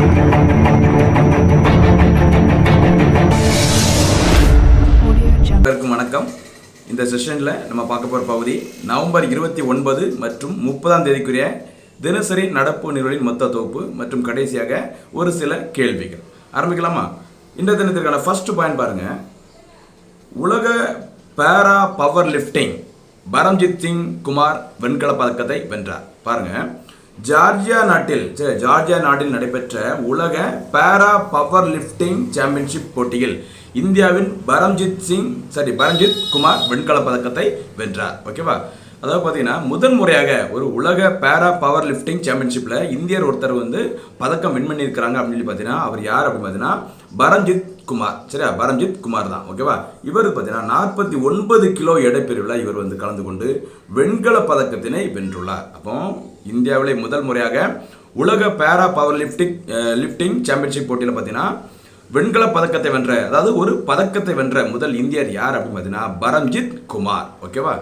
அனைவருக்கும் வணக்கம். இந்த செஷனில் நம்ம பார்க்க போகிற பகுதி நவம்பர் இருபத்தி ஒன்பது மற்றும் முப்பதாம் தேதிக்குரிய தினசரி நடப்பு நிறுவனின் மொத்த தொகுப்பு மற்றும் கடைசியாக ஒரு சில கேள்விகள். ஆரம்பிக்கலாமா? இந்த தினத்திற்கான ஃபர்ஸ்ட் பாயிண்ட் பாருங்க. உலக பேரா பவர் லிஃப்டிங் பரம்ஜித் சிங் குமார் வெண்கல பதக்கத்தை வென்றார். பாருங்க. ஜார்ஜியா நாட்டில் சரி, ஜார்ஜியா நாட்டில் நடைபெற்ற உலக பேரா பவர் லிஃப்டிங் சாம்பியன்ஷிப் போட்டியில் இந்தியாவின் பரம்ஜித் சிங் சரி பரம்ஜித் குமார் வெண்கல பதக்கத்தை வென்றார். ஓகேவா அதாவது பார்த்தீங்கன்னா முதன் முறையாக ஒரு உலக பேரா பவர் லிஃப்டிங் சாம்பியன்ஷிப்பில் இந்தியர் ஒருத்தர் வந்து பதக்கம் வின் பண்ணியிருக்கிறாங்க அப்படின்னு சொல்லி பார்த்தீங்கன்னா அவர் யார் அப்படின்னு பார்த்தீங்கன்னா பரம்ஜித் குமார். சரியா? பரஞ்சித் குமார் தான். ஓகேவா இவர் பார்த்தீங்கன்னா நாற்பத்தி ஒன்பது கிலோ எடைப்பிரிவில் இவர் வந்து கலந்து கொண்டு வெண்கல பதக்கத்தினை வென்றுள்ளார். அப்போ இந்தியாவிலே முதல் முறையாக உலக பேரா பவர் லிஃப்டிங் லிஃப்டிங் சாம்பியன்ஷிப் போட்டியில் பார்த்தீங்கன்னா வெண்கல பதக்கத்தை வென்ற அதாவது ஒரு பதக்கத்தை வென்ற முதல் இந்தியர் யார் அப்படின்னு பார்த்தீங்கன்னா பரம்ஜித் குமார். ஓகேவா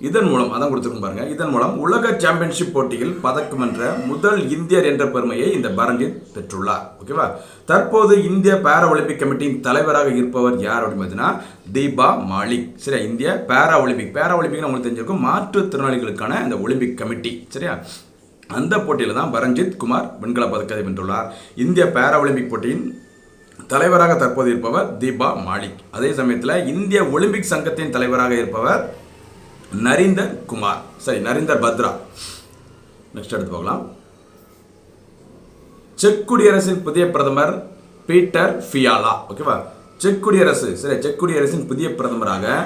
இதன் மூலம் அதான் கொடுத்துருக்கும் பாருங்க. இதன் மூலம் உலக சாம்பியன்ஷிப் போட்டியில் பதக்கம் என்ற முதல் இந்தியர் என்ற பெருமையை இந்த பரஞ்சித் பெற்றுள்ளார். ஓகேவா தற்போது இந்திய பேரா ஒலிம்பிக் கமிட்டியின் தலைவராக இருப்பவர் யார் அப்படின்னு பார்த்தீங்கன்னா தீபா மாலிக். சரியா? இந்திய பேரா ஒலிம்பிக் பேரா ஒலிம்பிக்னு உங்களுக்கு தெரிஞ்சிருக்கும் மாற்றுத்திறனாளிகளுக்கான இந்த ஒலிம்பிக் கமிட்டி. சரியா? அந்த போட்டியில் தான் பரஞ்சித் குமார் வெண்கல பதக்கத்தை வென்றுள்ளார். இந்திய பேரா ஒலிம்பிக் போட்டியின் தலைவராக தற்போது இருப்பவர் தீபா மாலிக். அதே சமயத்தில் இந்திய ஒலிம்பிக் சங்கத்தின் தலைவராக இருப்பவர் நரிந்தர் குமார். சரி நரிந்தர் பத்ரா. நெக்ஸ்ட் எடுத்து போகலாம் செக் குடியரசின் புதிய பிரதமர் பீட்டர் ஃபியாலா. ஓகேவா செக் குடியரசு சரி செக் குடியரசின் புதிய பிரதமராக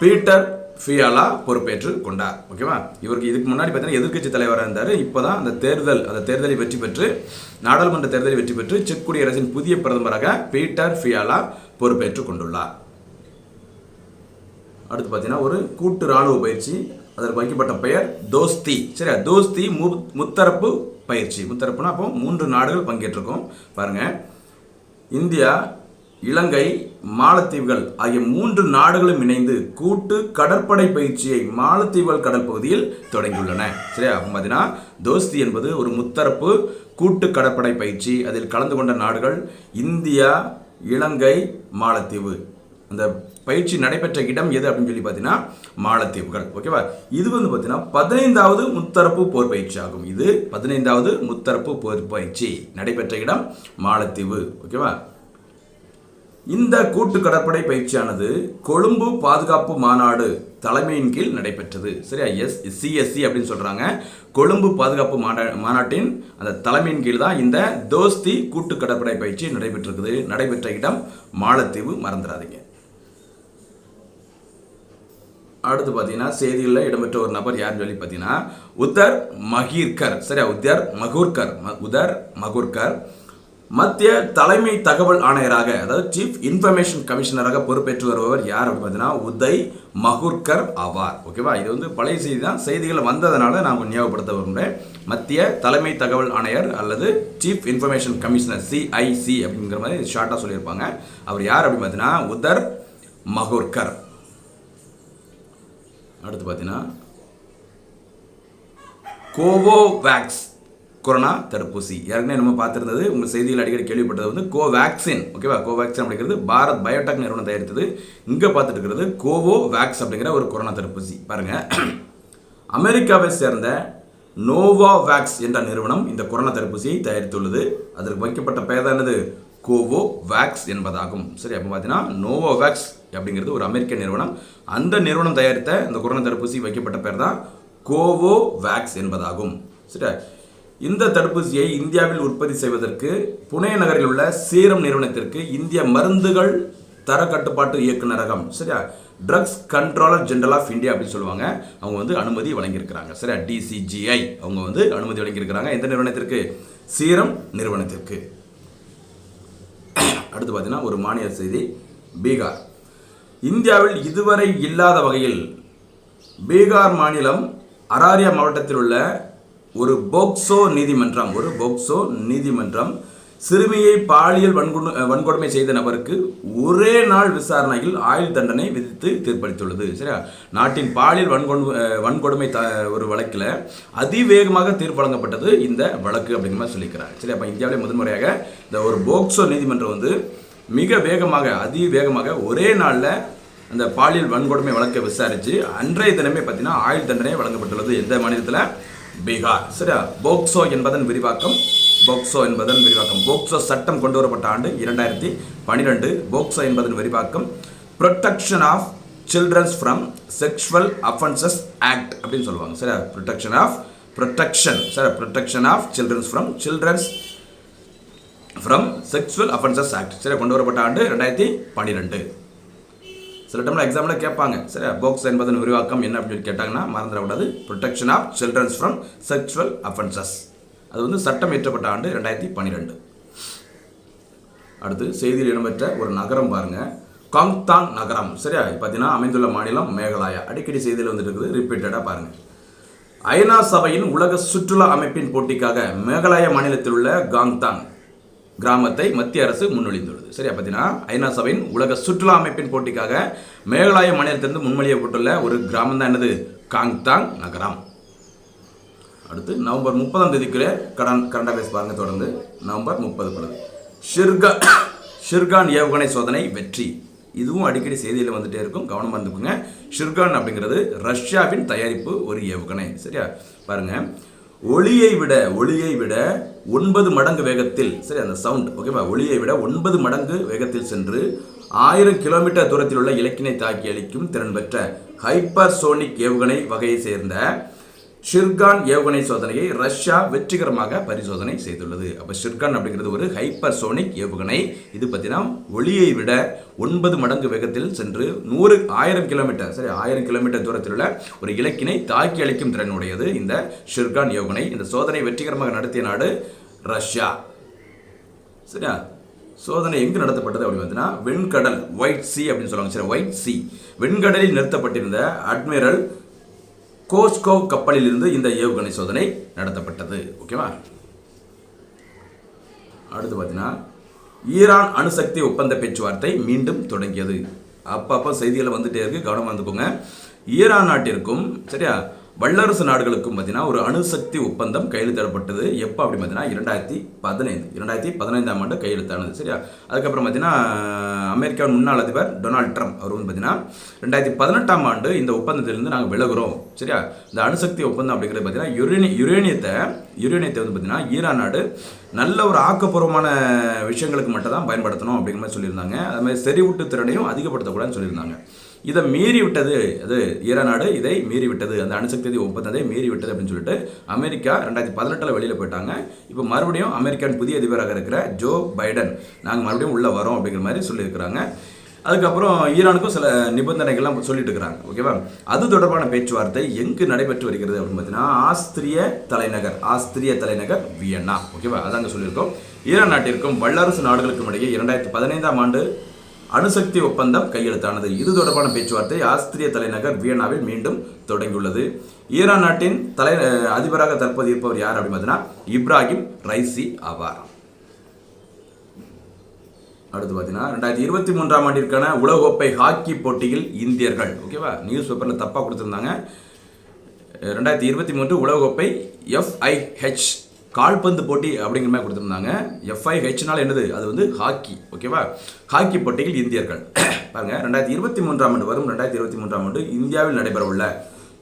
பீட்டர் ஃபியாலா பொறுப்பேற்று கொண்டார். ஓகேவா இவருக்கு இதுக்கு முன்னாடி பார்த்தீங்கன்னா எதிர்க்கட்சி தலைவராக இருந்தார். இப்போ தான் அந்த தேர்தல் அந்த தேர்தலை வெற்றி பெற்று நாடாளுமன்ற தேர்தலை வெற்றி பெற்று செக் குடியரசின் புதிய பிரதமராக பீட்டர் ஃபியாலா பொறுப்பேற்று கொண்டுள்ளார். அடுத்து பார்த்தீங்கன்னா ஒரு கூட்டு ராணுவ பயிற்சி அதற்கு வைக்கப்பட்ட பெயர் தோஸ்தி. சரியா? தோஸ்தி மு முத்தரப்பு பயிற்சி. முத்தரப்புனா அப்போ மூன்று நாடுகள் பங்கேற்றிருக்கோம். பாருங்கள் இந்தியா இலங்கை மாலத்தீவுகள் ஆகிய மூன்று நாடுகளும் இணைந்து கூட்டு கடற்படை பயிற்சியை மாலத்தீவுகள் கடற்பகுதியில் தொடங்கியுள்ளன. சரியா? அப்போ பார்த்தீங்கன்னா தோஸ்தி என்பது ஒரு முத்தரப்பு கூட்டு கடற்படை பயிற்சி. அதில் கலந்து கொண்ட நாடுகள் இந்தியா இலங்கை மாலத்தீவு. அந்த பயிற்சி நடைபெற்ற இடம் எது அப்படின்னு சொல்லி பார்த்தீங்கன்னா மாலத்தீவுகள். ஓகேவா இது வந்து பார்த்தீங்கன்னா பதினைந்தாவது முத்தரப்பு போர் பயிற்சி ஆகும். இது பதினைந்தாவது முத்தரப்பு போர் பயிற்சி நடைபெற்ற இடம் மாலத்தீவு. ஓகேவா இந்த கூட்டு கடற்படை பயிற்சியானது கொழும்பு பாதுகாப்பு மாநாடு தலைமையின் கீழ் நடைபெற்றது. சரியா? எஸ் சிஎஸ்சி அப்படின்னு சொல்கிறாங்க கொழும்பு பாதுகாப்பு மாநா மாநாட்டின் அந்த தலைமையின் கீழ் தான் இந்த தோஸ்தி கூட்டு கடற்படை பயிற்சி நடைபெற்றிருக்குது. நடைபெற்ற இடம் மாலத்தீவு. மறந்துடாதீங்க. அடுத்து பார்த்தீங்கன்னா செய்திகளில் இடம்பெற்ற ஒரு நபர் யாருன்னு சொல்லி பார்த்தீங்கன்னா உத்தர் மகீர்கர். சரியா? உத்தர் மகூர்கர். ம- உதர் மகூர்கர். மத்திய தலைமை தகவல் ஆணையராக அதாவது சீஃப் இன்ஃபர்மேஷன் கமிஷனராக பொறுப்பேற்று வருபவர் யார் அப்படின்னு பார்த்தீங்கன்னா உதய் மகூர்கர் ஆவார். ஓகேவா இது வந்து பழைய செய்தி தான். செய்திகள் வந்ததுனால நான் உங்களுக்கு ஞாபகப்படுத்த விரும்புகிறேன் மத்திய தலைமை தகவல் ஆணையர் அல்லது சீஃப் இன்ஃபர்மேஷன் கமிஷனர் சிஐசி அப்படிங்கிற மாதிரி ஷார்ட்டாக சொல்லியிருப்பாங்க. அவர் யார் அப்படின்னு பார்த்தீங்கன்னா உதர் மகூர்கர். அடுத்து பார்த்தீங்கன்னா கோவோவேக்ஸ் கொரோனா தடுப்பூசி. ஏற்கனவே நம்ம பார்த்துருந்தது உங்கள் செய்திகள் அடிக்கடி கேள்விப்பட்டது வந்து கோவேக்சின் ஓகேவா கோவேக்சின் அப்படிங்கிறது பாரத் பயோடெக் நிறுவனம் தயாரித்தது. இங்கே பார்த்துட்டு இருக்கிறது கோவோவேக்ஸ் அப்படிங்கிற ஒரு கொரோனா தடுப்பூசி. பாருங்கள் அமெரிக்காவை சேர்ந்த நோவாவேக்ஸ் என்ற நிறுவனம் இந்த கொரோனா தடுப்பூசியை தயாரித்துள்ளது. அதற்கு வைக்கப்பட்ட பெயர் தான் என்னது? கோவோவேக்ஸ் என்பதாகும். சரி அப்போ பார்த்தீங்கன்னா நோவோவேக்ஸ் அப்படிங்கிறது ஒரு அமெரிக்க நிறுவனம். அந்த நிறுவனம் தயாரித்த இந்த கொரோனா தடுப்பூசி வைக்கப்பட்ட பெயர் தான் கோவோவேக்ஸ் என்பதாகும். சரியா இந்த தடுப்பூசியை இந்தியாவில் உற்பத்தி செய்வதற்கு புனே நகரில் உள்ள சீரம் நிறுவனத்திற்கு இந்திய மருந்துகள் தர கட்டுப்பாட்டு இயக்குநரகம் சரியா drugs controller general of India அப்படின்னு சொல்லுவாங்க. அவங்க வந்து அனுமதி வழங்கியிருக்கிறாங்க. சரியா டிசிஜிஐ அவங்க வந்து அனுமதி வழங்கியிருக்கிறாங்க எந்த நிறுவனத்திற்கு சீரம் நிறுவனத்திற்கு. அடுத்து பார்த்தீங்கன்னா ஒரு மாநில செய்தி பீகார். இந்தியாவில் இதுவரை இல்லாத வகையில் பீகார் மாநிலம் அராரியா மாவட்டத்தில் உள்ள ஒரு போக்சோ நீதிமன்றம் ஒரு போக்சோ நீதிமன்றம் சிறுமியை பாலியல் வன்கொடு வன்கொடுமை செய்த நபருக்கு ஒரே நாள் விசாரணையில் ஆயுள் தண்டனை விதித்து தீர்ப்பளித்துள்ளது. சரியா? நாட்டின் பாலியல் வன்கொடு வன்கொடுமை த ஒரு வழக்கில் அதிவேகமாக தீர்ப்பு வழங்கப்பட்டது இந்த வழக்கு அப்படிங்கிற மாதிரி சொல்லிக்கிறாங்க. சரி அப்போ இந்தியாவிலே முதன்முறையாக இந்த ஒரு போக்சோ நீதிமன்றம் வந்து மிக வேகமாக அதிவேகமாக ஒரே நாளில் அந்த பாலியல் வன்கொடுமை வழக்கை விசாரித்து அன்றைய தினமே பார்த்தீங்கன்னா ஆயுள் தண்டனை வழங்கப்பட்டுள்ளது எந்த மாநிலத்தில் பீகார். சரியா? போக்சோ என்பதன் விரிவாக்கம் போக்சோ என்பதன் விரிவாக்கம். போக்சோ சட்டம் கொண்டு வரப்பட்ட ஆண்டு இரண்டாயிரத்தி பன்னிரெண்டு போக்சோ என்பதன் விரிவாக்கம் protection of children's from sexual offences act அப்படின்னு சொல்லுவாங்க. சரியா? Protection of protection sir protection of children's from children's from sexual offences act சரி கொண்டு வரப்பட்ட ஆண்டு ரெண்டாயிரத்தி பன்னிரெண்டு சில டைமில் எக்ஸாமில் கேட்பாங்க. சரி போக்ஸ் என்பதன் விரிவாக்கம் என்ன அப்படின்னு கேட்டாங்கன்னா மறந்துடக்கூடாது protection of children's from sexual offences அது வந்து சட்டம் இயற்றப்பட்ட ஆண்டு ரெண்டாயிரத்தி பன்னிரெண்டு அடுத்து செய்தியில் இடம்பெற்ற ஒரு நகரம் பாருங்க. காங்தாங் நகரம். சரியா? பார்த்தீங்கன்னா அமைந்துள்ள மாநிலம் மேகாலயா. அடிக்கடி செய்தியில் வந்துட்டு இருக்குது. ரிப்பீட்டடாக பாருங்கள் ஐநா சபையின் உலக சுற்றுலா அமைப்பின் போட்டிக்காக மேகாலயா மாநிலத்தில் உள்ள காங்தாங் கிராமத்தை மத்திய அரசு முன்மொழிந்துள்ளது. சரியா பார்த்தீங்கன்னா ஐநா சபையின் உலக சுற்றுலா அமைப்பின் போட்டிக்காக மேகாலய மாநிலத்திலிருந்து முன்மொழியப்பட்டுள்ள ஒரு கிராமம் தான் என்னது? காங்தாங் நகரம். அடுத்து நவம்பர் முப்பதாம் தேதிக்குள்ளே கடன் கரண்ட் அஃபேர்ஸ் பாருங்க தொடர்ந்து. நவம்பர் முப்பது பொழுது ஷிர்கா ஷிர்கான் ஏவுகணை சோதனை வெற்றி. இதுவும் அடிக்கடி செய்தியில் வந்துட்டே இருக்கும். கவனமாக இருந்துக்குங்க. ஷிர்கான் அப்படிங்கிறது ரஷ்யாவின் தயாரிப்பு ஒரு ஏவுகணை. சரியா? பாருங்க. ஒளியை விட ஒளியை விட ஒன்பது மடங்கு வேகத்தில் சரி அந்த சவுண்ட் ஓகேவா ஒளியை விட ஒன்பது மடங்கு வேகத்தில் சென்று ஆயிரம் கிலோமீட்டர் தூரத்தில் உள்ள இலக்கினை தாக்கி அளிக்கும் திறன் பெற்ற ஹைப்பர்சோனிக் ஏவுகணை வகையை சேர்ந்த ஷிர்கான் ஏவுகணை சோதனையை ரஷ்யா வெற்றிகரமாக பரிசோதனை செய்துள்ளது. அப்போ ஷிர்கான் அப்படிங்கிறது ஒரு ஹைப்பர்சோனிக் ஏவுகணை. இது பார்த்தீங்கன்னா ஒளியை விட ஒன்பது மடங்கு வேகத்தில் சென்று நூறு ஆயிரம் கிலோமீட்டர் சரி ஆயிரம் கிலோமீட்டர் தூரத்தில் உள்ள ஒரு இலக்கினை தாக்கி அளிக்கும் திறனுடையது இந்த ஷிர்கான் ஏவுகணை. இந்த சோதனை வெற்றிகரமாக நடத்திய நாடு ரஷ்யா. சரியா? சோதனை எங்கு நடத்தப்பட்டது அப்படின்னு பார்த்தீங்கன்னா வெண்கடல் ஒயிட் சி அப்படின்னு சொல்லுவாங்க. சரி ஒயிட் சி. வெண்கடலில் நிறுத்தப்பட்டிருந்த அட்மிரல் கோஸ்கோவ் கப்பலில் இருந்து இந்த ஏவுகணை சோதனை நடத்தப்பட்டது. ஓகேவா? அடுத்து பார்த்தீங்கன்னா ஈரான் அணுசக்தி ஒப்பந்த பேச்சுவார்த்தை மீண்டும் தொடங்கியது. அப்பப்போ செய்திகளை வந்துட்டே இருக்கு. கவனமாக இருந்துக்கோங்க. ஈரான் நாட்டிற்கும் சரியா? வல்லரசு நாடுகளுக்கும் பார்த்தீங்கன்னா ஒரு அணுசக்தி ஒப்பந்தம் கையெழுத்திடப்பட்டது எப்போ அப்படி பார்த்தீங்கன்னா இரண்டாயிரத்தி பதினைந்து. இரண்டாயிரத்தி பதினைந்தாம் ஆண்டு கையெழுத்தானது சரியா? அதுக்கப்புறம் பார்த்தீங்கன்னா அமெரிக்காவின் முன்னாள் அதிபர் டொனால்ட் ட்ரம்ப் அவர் வந்து பார்த்தீங்கன்னா ரெண்டாயிரத்தி பதினெட்டாம் ஆண்டு இந்த ஒப்பந்தத்திலிருந்து நாங்கள் விலகுறோம் சரியா? இந்த அணுசக்தி ஒப்பந்தம் அப்படிங்கிறது பார்த்தீங்கன்னா யுரேனி யுரேனியத்தை யுரேனியத்தை வந்து பார்த்தீங்கன்னா ஈரான் நாடு நல்ல ஒரு ஆக்கப்பூர்வமான விஷயங்களுக்கு மட்டும் தான் பயன்படுத்தணும் அப்படிங்கிற மாதிரி சொல்லியிருந்தாங்க. அது மாதிரி செறிவூட்டு திறனையும் அதிகப்படுத்தக்கூடாதுன்னு சொல்லியிருந்தாங்க. இதை மீறி விட்டது அது ஈரான் நாடு இதை மீறி விட்டது அந்த அணுசக்தி ஒப்பந்தத்தை மீறி விட்டது அப்படின்னு சொல்லிட்டு அமெரிக்கா ரெண்டாயிரத்தி பதினெட்டில் வெளியில் போயிட்டாங்க. இப்போ மறுபடியும் அமெரிக்காவின் புதிய அதிபராக இருக்கிற ஜோ பைடன். நாங்கள் மறுபடியும் உள்ளே வரோம் அப்படிங்கிற மாதிரி சொல்லியிருக்கிறாங்க. அதுக்கப்புறம் ஈரானுக்கும் சில நிபந்தனைகள்லாம் சொல்லிட்டு இருக்கிறாங்க. ஓகேவா? அது தொடர்பான பேச்சுவார்த்தை எங்கு நடைபெற்று வருகிறது அப்படின்னு பார்த்தீங்கன்னா ஆஸ்திரிய தலைநகர் ஆஸ்திரிய தலைநகர் வியன்னா. ஓகேவா? அதாங்க சொல்லியிருக்கோம். ஈரான் நாட்டிற்கும் வல்லரசு நாடுகளுக்கும் இடையே இரண்டாயிரத்தி பதினைந்தாம் ஆண்டு அணுசக்தி ஒப்பந்தம் கையெழுத்தானது. இது தொடர்பான பேச்சுவார்த்தை ஆஸ்திரிய தலைநகர் வியனாவில் மீண்டும் தொடங்கியுள்ளது. ஈரான் நாட்டின் தலை அதிபராக தற்போது இருப்பவர் யார் அப்படின்னு பார்த்தீங்கன்னா இப்ராஹிம் ரைசி ஆவார். அடுத்து பார்த்தீங்கன்னா ரெண்டாயிரத்தி இருபத்தி மூன்றாம் ஆண்டிற்கான உலகக்கோப்பை ஹாக்கி போட்டியில் இந்தியர்கள் ஓகேவா? நியூஸ் பேப்பரில் தப்பாக கொடுத்துருந்தாங்க. ரெண்டாயிரத்தி இருபத்தி மூன்று உலகக்கோப்பை எஃப்ஐஹெச் கால்பந்து போட்டி அப்படிங்கிற மாதிரி கொடுத்துருந்தாங்க. எஃப்ஐஹெச்னால் என்னது? அது வந்து ஹாக்கி. ஓகேவா ஹாக்கி போட்டியில் இந்தியர்கள். பாருங்க ரெண்டாயிரத்தி இருபத்தி மூன்றாம் ஆண்டு வரும் ரெண்டாயிரத்தி இருபத்தி மூன்றாம் ஆண்டு இந்தியாவில் நடைபெறவுள்ள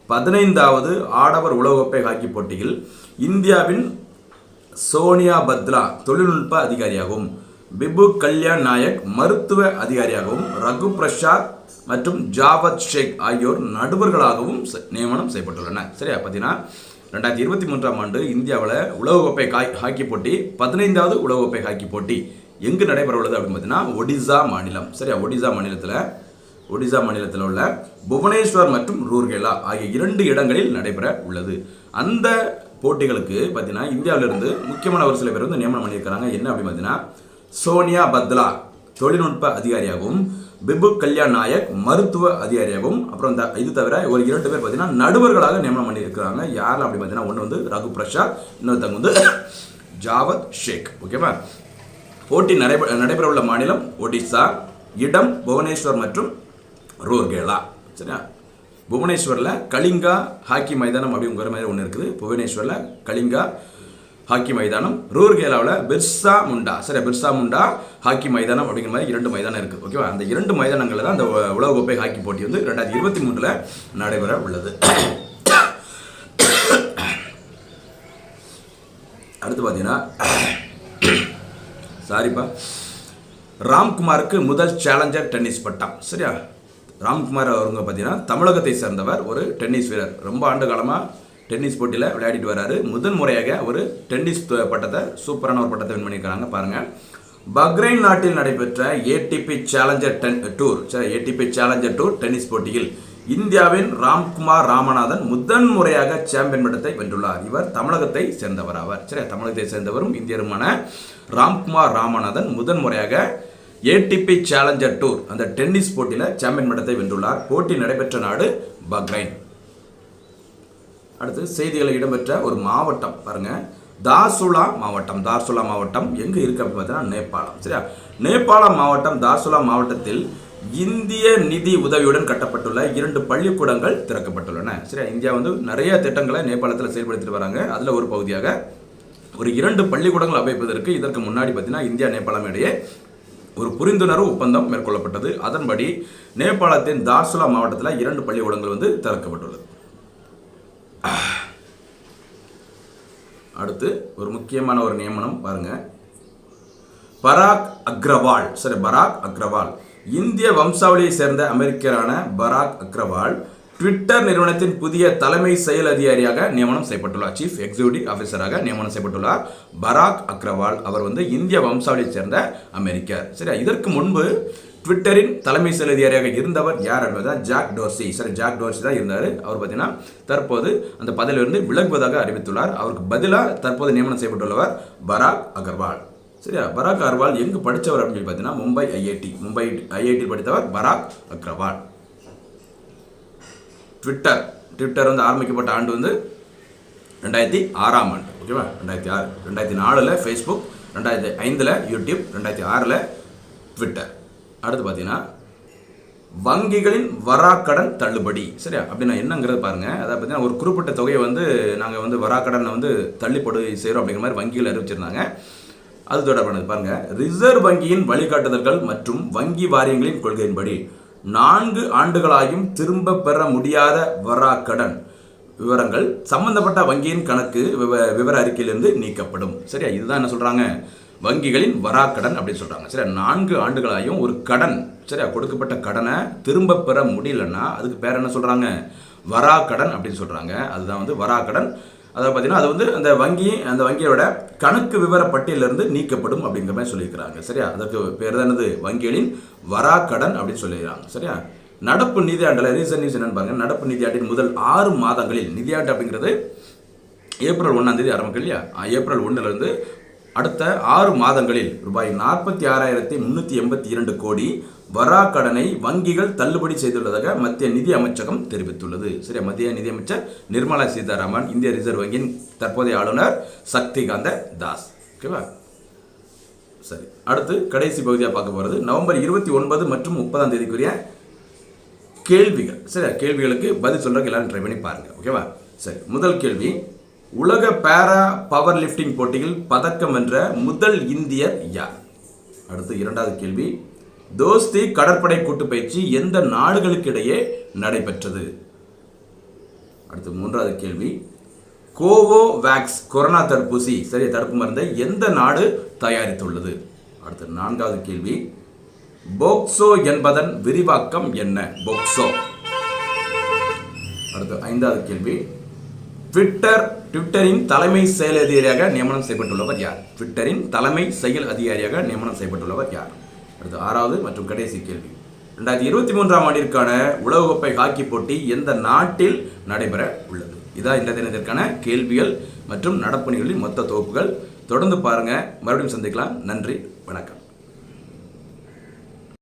பதினைந்தாவது ஆடவர் உலகக்கோப்பை ஹாக்கி போட்டியில் இந்தியாவின் சோனியா பத்லா தொழில்நுட்ப அதிகாரியாகவும் பிபு கல்யாண் நாயக் மருத்துவ அதிகாரியாகவும் ரகு பிரசாத் மற்றும் ஜாவத் ஷேக் ஆகியோர் நடுவர்களாகவும் ச- நியமனம் செய்யப்பட்டுள்ளன சரியா பார்த்தீங்கன்னா ரெண்டாயிரத்தி இருபத்தி மூன்றாம் ஆண்டு இந்தியாவில் உலகக்கோப்பை காய் ஹாக்கி போட்டி பதினைந்தாவது உலகக்கோப்பை ஹாக்கி போட்டி எங்கு நடைபெற உள்ளது அப்படின்னு பார்த்தீங்கன்னா ஒடிசா மாநிலம். சரியா? ஒடிசா மாநிலத்தில் ஒடிசா மாநிலத்தில் உள்ள புவனேஸ்வர் மற்றும் ரூர்கேலா ஆகிய இரண்டு இடங்களில் நடைபெற உள்ளது அந்த போட்டிகளுக்கு பார்த்தீங்கன்னா இந்தியாவிலிருந்து முக்கியமான ஒரு சில பேர் வந்து நியமனம் பண்ணியிருக்கிறாங்க. என்ன அப்படின்னு பார்த்தீங்கன்னா சோனியா பத்லா தொழில்நுட்ப அதிகாரியாகவும் பிபு கல்யாண் நாயக் மருத்துவ அதிகாரியாகவும் அப்புறம் இந்த இது தவிர ஒரு இரண்டு பேர் பார்த்தீங்கன்னா நடுவர்களாக நியமனம் பண்ணியிருக்கிறாங்க. யார் அப்படி பார்த்தீங்கன்னா ஒன்று வந்து ரகு பிரசாத் இன்னொருத்தவங்க வந்து ஜாவத் ஷேக். ஓகேவா போட்டி நடைபெற நடைபெறவுள்ள மாநிலம் ஒடிசா இடம் புவனேஸ்வர் மற்றும் ரூர்கேலா. சரியா? புவனேஸ்வரில் கலிங்கா ஹாக்கி மைதானம் அப்படிங்கிற மாதிரி ஒன்று இருக்குது. புவனேஸ்வரில் கலிங்கா ஹாக்கி மைதானம் ரூர்கேலாவில் பிர்சா முண்டா. சரி பிர்சா முண்டா ஹாக்கி மைதானம் அப்படிங்கிற மாதிரி இரண்டு மைதானம் இருக்குது ஓகேவா அந்த இரண்டு மைதானங்களில் தான் அந்த உலகக்கோப்பை ஹாக்கி போட்டி வந்து ரெண்டாயிரத்தி இருபத்தி மூணில் நடைபெற உள்ளது. அடுத்து பார்த்தீங்கன்னா சாரிப்பா ராம்குமாருக்கு முதல் சேலஞ்சர் டென்னிஸ் பட்டம். சரியா? ராம்குமார் அவருங்க பார்த்தீங்கன்னா தமிழகத்தை சேர்ந்தவர் ஒரு டென்னிஸ் வீரர். ரொம்ப ஆண்டு காலமாக டென்னிஸ் போட்டியில் விளையாடிட்டு வராரு. முதன் முறையாக ஒரு டென்னிஸ் பட்டத்தை சூப்பரான ஒரு பட்டத்தை வின் பண்ணியிருக்கிறாங்க பாருங்கள் பக்ரைன் நாட்டில் நடைபெற்ற ATP challenger ten tour ATP challenger tour tennis போட்டியில் இந்தியாவின் ராம்குமார் ராமநாதன் முதன் முறையாக சாம்பியன் பட்டத்தை வென்றுள்ளார். இவர் தமிழகத்தை சேர்ந்தவர் ஆவார். சரி தமிழகத்தை சேர்ந்தவரும் இந்தியருமான ராம்குமார் ராமநாதன் முதன் முறையாக ஏடிபி சேலஞ்சர் டூர் அந்த டென்னிஸ் போட்டியில் சாம்பியன் பட்டத்தை வென்றுள்ளார். போட்டி நடைபெற்ற நாடு பக்ரைன் அடுத்து செய்திகளில் இடம்பெற்ற ஒரு மாவட்டம் பாருங்கள் தார்சுலா மாவட்டம். தார்சுலா மாவட்டம் எங்கே இருக்குது அப்படின்னு பார்த்தீங்கன்னா நேபாளம். சரியா? நேபாளம் மாவட்டம் தார்சுலா மாவட்டத்தில் இந்திய நிதி உதவியுடன் கட்டப்பட்டுள்ள இரண்டு பள்ளிக்கூடங்கள் திறக்கப்பட்டுள்ளன. சரியா? இந்தியா வந்து நிறைய திட்டங்களை நேபாளத்தில் செயல்படுத்திட்டு வராங்க. அதில் ஒரு பகுதியாக ஒரு இரண்டு பள்ளிக்கூடங்கள் அமைப்பதற்கு இதற்கு முன்னாடி பார்த்தீங்கன்னா இந்தியா நேபாளம் இடையே ஒரு புரிந்துணர்வு ஒப்பந்தம் மேற்கொள்ளப்பட்டது. அதன்படி நேபாளத்தின் தார்சுலா மாவட்டத்தில் இரண்டு பள்ளிக்கூடங்கள் வந்து திறக்கப்பட்டுள்ளது. அடுத்து ஒரு முக்கியமான ஒரு நியமனம் பாருங்க. பராக் அக்ரவால் சரி பராக் அக்ரவால். இந்திய வம்சாவளியை சேர்ந்த அமெரிக்கரான பராக் அக்ரவால் ட்விட்டர் நிறுவனத்தின் புதிய தலைமை செயல் அதிகாரியாக நியமனம் செய்யப்பட்டுள்ளார். சீஃப் எக்ஸிக்யூட்டிவ் ஆஃபீஸராக நியமனம் செய்யப்பட்டுள்ளார். பராக் அக்ரவால் அவர் வந்து இந்திய வம்சாவளியை சேர்ந்த அமெரிக்கர். சரி இதற்கு முன்பு ட்விட்டரின் தலைமை செயல் அதிகாரியாக இருந்தவர் யார் என்பது Jack Dorsey sir Jack Dorsey தான் இருந்தார். அவர் பார்த்தீங்கன்னா தற்போது அந்த பதவியிலிருந்து விலகுவதாக அறிவித்துள்ளார். அவருக்கு பதிலாக தற்போது நியமனம் செய்யப்பட்டுள்ளவர் பராக் அகர்வால். சரியா? பராக் அகர்வால் எங்கு படித்தவர் அப்படின்னு பார்த்தீங்கன்னா மும்பை ஐஐடி. மும்பை ஐஐடி படித்தவர் பராக் அக்ரவால். ட்விட்டர் ட்விட்டர் வந்து ஆரம்பிக்கப்பட்ட ஆண்டு வந்து ரெண்டாயிரத்தி ஆறாம் ஆண்டு. ஓகேவா ரெண்டாயிரத்தி ஆறு. ரெண்டாயிரத்தி நாலில் ஃபேஸ்புக் ரெண்டாயிரத்தி ஐந்தில் யூடியூப் ரெண்டாயிரத்தி ஆறில் ட்விட்டர் அடுத்து பார்த்தீங்கன்னா வங்கிகளின் வராக்கடன் தள்ளுபடி. சரியா? அப்படின்னா என்னங்கிறது பாருங்க. அதாவது பார்த்தீங்கன்னா ஒரு குறிப்பிட்ட தொகையை வந்து நாங்கள் வந்து வராக்கடனை வந்து தள்ளுபடி செய்கிறோம் அப்படிங்கிற மாதிரி வங்கிகள் அறிவிச்சிருந்தாங்க. அது தொடர்பானது பாருங்க. ரிசர்வ் வங்கியின் வழிகாட்டுதல்கள் மற்றும் வங்கி வாரியங்களின் கொள்கையின்படி நான்கு ஆண்டுகளாயும் திரும்ப பெற முடியாத வராக்கடன். விவரங்கள் சம்பந்தப்பட்ட வங்கியின் கணக்கு விவ- விவர அறிக்கையிலிருந்து நீக்கப்படும். சரியா? இதுதான் என்ன சொல்றாங்க? வங்கிகளின் வராக்கடன் அப்படின்னு சொல்கிறாங்க சரியா? நான்கு ஆண்டுகளாயும் ஒரு கடன் சரியா? கொடுக்கப்பட்ட கடனை திரும்ப பெற முடியலன்னா அதுக்கு பேர் என்ன சொல்கிறாங்க வராக்கடன் அப்படின்னு சொல்கிறாங்க அதுதான் வந்து வராக்கடன். அதாவது பார்த்தீங்கன்னா அது வந்து அந்த வங்கி அந்த வங்கியோட கணக்கு விவர பட்டியலிருந்து நீக்கப்படும் அப்படிங்கிற மாதிரி சொல்லியிருக்கிறாங்க. சரியா? அதற்கு பேர் தான் என்னது? வங்கிகளின் வராக்கடன் அப்படின்னு சொல்லிடுறாங்க சரியா? நடப்பு நிதியாண்டில் ரீசன் நியூஸ் என்னன்னு பாருங்க. நடப்பு நிதியாண்டின் முதல் ஆறு மாதங்களில் நிதியாண்டு அப்படிங்கிறது ஏப்ரல் ஒன்றாம் தேதி ஆரம்பிக்கும் இல்லையா? ஏப்ரல் ஒன்றிலிருந்து அடுத்த ஆறு மாதங்களில் ரூபாய் நாற்பத்தி ஆறாயிரத்தி முந்நூற்றி எண்பத்தி இரண்டு கோடி வராக்கடனை வங்கிகள் தள்ளுபடி செய்துள்ளதாக மத்திய நிதி அமைச்சகம் தெரிவித்துள்ளது. சரியா? மத்திய நிதியமைச்சர் நிர்மலா சீதாராமன் இந்திய ரிசர்வ் வங்கியின் தற்போதைய ஆளுநர் சக்திகாந்த தாஸ். ஓகேவா சரி. அடுத்து கடைசி பகுதியாக பார்க்க போகிறது நவம்பர் இருபத்தி ஒன்பது மற்றும் முப்பதாம் தேதிக்குரிய கேள்விகள். சரி கேள்விகளுக்கு பதில் சொல்கிறதுக்கு எல்லாரும் ட்ரை பண்ணி பாருங்கள் ஓகேவா சரி. முதல் கேள்வி. உலக பேரா பவர் லிஃப்டிங் போட்டியில் பதக்கம் வென்ற முதல் இந்தியர் யார்? அடுத்து இரண்டாவது கேள்வி. தோஸ்தி கடற்படை கூட்டுப்பயிற்சி எந்த நாடுகளுக்கு இடையே நடைபெற்றது? அடுத்து மூன்றாவது கேள்வி. கோவோவேக்ஸ் கொரோனா தடுப்பூசி சரி தடுப்பு மருந்தை எந்த நாடு தயாரித்துள்ளது? அடுத்து நான்காவது கேள்வி. போக்சோ என்பதன் விரிவாக்கம் என்ன? போக்சோ. அடுத்து ஐந்தாவது கேள்வி. ட்விட்டர் ட்விட்டரின் தலைமை செயல் அதிகாரியாக நியமனம் செய்யப்பட்டுள்ளவர் யார்? ட்விட்டரின் தலைமை செயல் அதிகாரியாக நியமனம் செய்யப்பட்டுள்ளவர் யார்? அடுத்து ஆறாவது மற்றும் கடைசி கேள்வி. ரெண்டாயிரத்தி இருபத்தி மூன்றாம் ஆண்டிற்கான உலகக்கோப்பை ஹாக்கி போட்டி எந்த நாட்டில் நடைபெற உள்ளது? இதான் இந்த தினத்திற்கான கேள்விகள் மற்றும் நடப்பு நிகழ்வின் மொத்த தொகுப்புகள். தொடர்ந்து பாருங்க. மறுபடியும் சந்திக்கலாம். நன்றி. வணக்கம்.